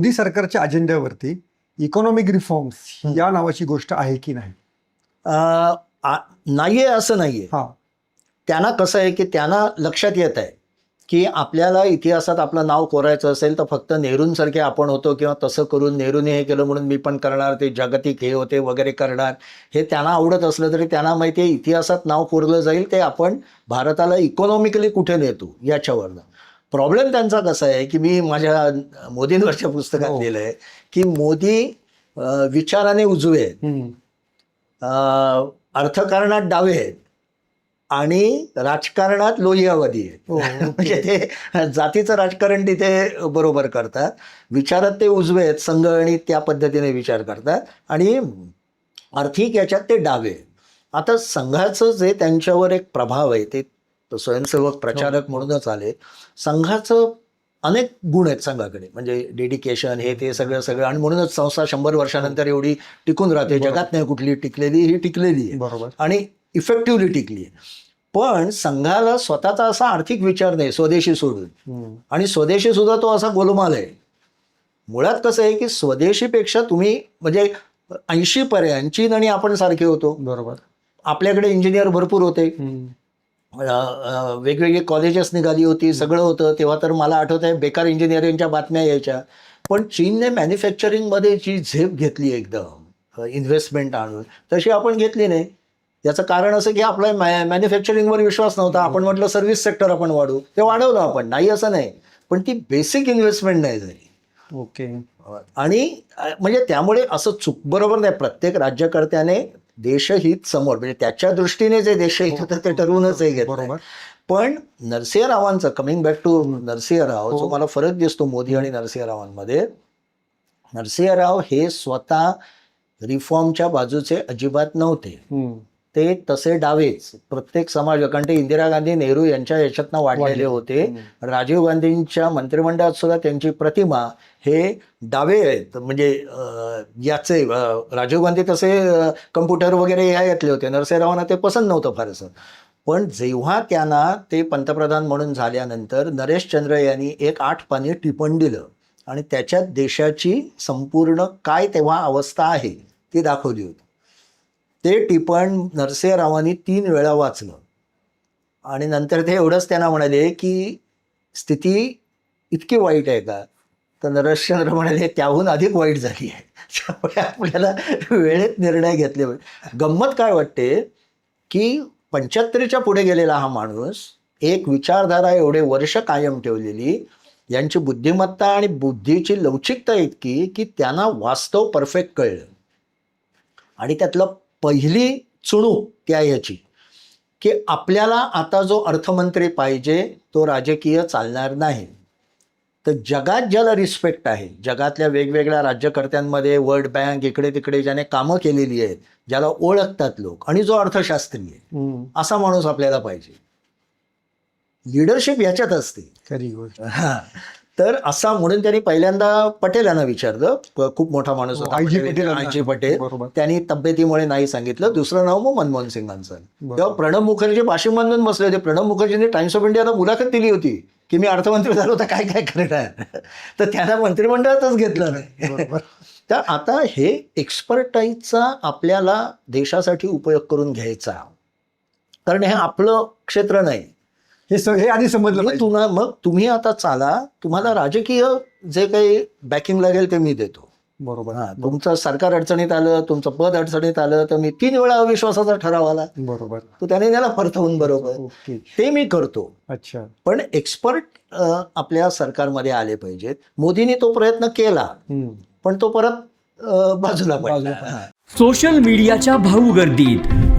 मोदी सरकारच्या अजेंड्यावरती economic reforms या नावाची गोष्ट आहे की नाही? नाहीये असं नाहीये. हा. त्यांना कसं आहे की त्यांना लक्षात येत आहे की आपल्याला इतिहासात आपलं नाव कोरायचं असेल तर फक्त नेहरूंसारखे आपण होतो किंवा तसं करून नेहरूने हे केलं म्हणून मी पण करणार ते जागतिक हे होते वगैरे करणार. हे त्यांना आवडत असलं तरी त्यांना माहिती आहे इतिहासात नाव कोरलं जाईल ते आपण भारताला इकॉनॉमिकली कुठे नेतो याच्यावरनं. प्रॉब्लेम त्यांचा कसा आहे की मी माझ्या मोदींवरच्या पुस्तकात हो. लिहिलं आहे की मोदी विचाराने उजवे आहेत. अर्थकारणात डावे आहेत आणि राजकारणात लोहियावादी आहेत. हो, म्हणजे ते जातीचं राजकारण तिथे बरोबर करतात. विचारात ते उजवे आहेत संघ आणि त्या पद्धतीने विचार करतात आणि आर्थिक याच्यात ते डावे. आता संघाचं जे त्यांच्यावर एक प्रभाव आहे ते स्वयंसेवक प्रचारक म्हणूनच आले. संघाचं अनेक गुण आहेत संघाकडे. म्हणजे डेडिकेशन हे ते सगळं सगळं. आणि म्हणूनच संस्था शंभर वर्षानंतर एवढी टिकून राहते. जगात नाही कुठली टिकलेली ही टिकलेली आहे. बरोबर. आणि इफेक्टिव्हली टिकली आहे. पण संघाला स्वतःचा असा आर्थिक विचार नाही स्वदेशी सोडून. आणि स्वदेशी सुद्धा तो असा गोलमाल आहे. मुळात कसं आहे की स्वदेशीपेक्षा तुम्ही म्हणजे ऐंशी पर्यंत चीन आणि आपण सारखे होतो. बरोबर. आपल्याकडे इंजिनियर भरपूर होते. वेगवेगळी कॉलेजेस निघाली होती सगळं होतं. तेव्हा तर मला आठवत आहे बेकार इंजिनिअरिंगच्या बातम्या यायच्या. पण चीनने मॅन्युफॅक्चरिंगमध्ये जी झेप घेतली एकदम इन्व्हेस्टमेंट आणून तशी आपण घेतली नाही. याचं कारण असं की आपला मॅ मॅन्युफॅक्चरिंगवर विश्वास नव्हता. आपण म्हटलं सर्व्हिस सेक्टर आपण वाढू. ते वाढवलं आपण. नाही असं नाही. पण ती बेसिक इन्व्हेस्टमेंट नाही झाली. ओके. आणि म्हणजे त्यामुळे असं चूक बरोबर नाही. प्रत्येक राज्यकर्त्याने देशहित समोर म्हणजे त्याच्या दृष्टीने जे देशहित होतं ते ठरवूनच हे घेतलं बरोबर पण नरसिंहरावांचं कमिंग बॅक टू नरसिंहराव जो हो. मला फरक दिसतो मोदी आणि नरसिंहरावांमध्ये नरसिंहराव हे स्वतः रिफॉर्मच्या बाजूचे अजिबात नव्हते. ते तसे डावेच. प्रत्येक समाज कारण ते इंदिरा गांधी नेहरू यांच्या याच्यातनं वाढलेले वाढले. होते. राजीव गांधींच्या मंत्रिमंडळात सुद्धा त्यांची प्रतिमा हे डावे आहेत. म्हणजे याचे राजीव गांधी तसे कम्प्युटर वगैरे या यातले होते. नरसिंहरावांना ते पसंत नव्हतं फारसं. पण जेव्हा त्यांना ते पंतप्रधान म्हणून झाल्यानंतर नरेश चंद्र यांनी एक आठ पाणी टिपण दिलं. आणि त्याच्यात देशाची संपूर्ण काय तेव्हा अवस्था आहे ती दाखवली होती. ते टिपण नरसिंहरावांनी तीन वेळा वाचलं. आणि नंतर ते एवढंच त्यांना म्हणाले की स्थिती इतकी वाईट आहे का? तर नरसिंहराव म्हणाले त्याहून अधिक वाईट झाली आहे. त्यामुळे आपल्याला वेळेत निर्णय घेतले पाहिजे. गंमत काय वाटते? की पंच्याहत्तरीच्या पुढे गेलेला हा माणूस एक विचारधारा एवढे वर्ष कायम ठेवलेली यांची बुद्धिमत्ता आणि बुद्धीची लवचिकता इतकी की त्यांना वास्तव परफेक्ट कळलं. आणि त्यातलं पहिली चुणूक त्या याची? की आपल्याला आता जो अर्थमंत्री पाहिजे तो राजकीय चालणार नाही. तर जगात ज्याला रिस्पेक्ट आहे जगातल्या वेगवेगळ्या राज्यकर्त्यांमध्ये वर्ल्ड बँक इकडे तिकडे ज्याने कामं केलेली आहेत ज्याला ओळखतात लोक आणि जो अर्थशास्त्री आहे हम्म. असा माणूस आपल्याला पाहिजे. लिडरशिप याच्यात असते. खरी गोष्ट. हा. तर असा म्हणून त्यांनी पहिल्यांदा पटेल यांना विचारलं. खूप मोठा माणूस होता आय जी पटेल- पटेल. त्यांनी तब्येतीमुळे नाही सांगितलं. दुसरं नाव मग मनमोहन सिंगांचं. तेव्हा. प्रणब मुखर्जी पाशिम बांधून बसले होते. प्रणब मुखर्जींनी टाइम्स ऑफ इंडियाला मुलाखत दिली होती की मी अर्थमंत्री झालो तर काय काय करणार? तर त्यांना मंत्रिमंडळातच घेतलं नाही. तर आता हे एक्सपर्टाईजचा आपल्याला देशासाठी उपयोग करून घ्यायचा. कारण हे आपलं क्षेत्र नाही. हे स- हे आधी समजलं मी पाहिजे. तुला मग तुम्ही आता चाला तुम्हाला राजकीय जे काही बॅकिंग लागेल ते मी देतो. बरोबर. हा तुमचं सरकार अडचणीत आलं तुमचं पद अडचणीत आलं तर मी तीन वेळा अविश्वासाचा ठराव आला. बरोबर. तो त्याने त्याला परतवून बरोबर. ओके. ते मी करतो. अच्छा. पण एक्सपर्ट आपल्या सरकारमध्ये आले पाहिजेत. मोदींनी तो प्रयत्न केला. हम्म. पण तो परत अ, बाजूला पडला. बाजूला हा. सोशल मीडियाच्या भाऊ गर्दीत.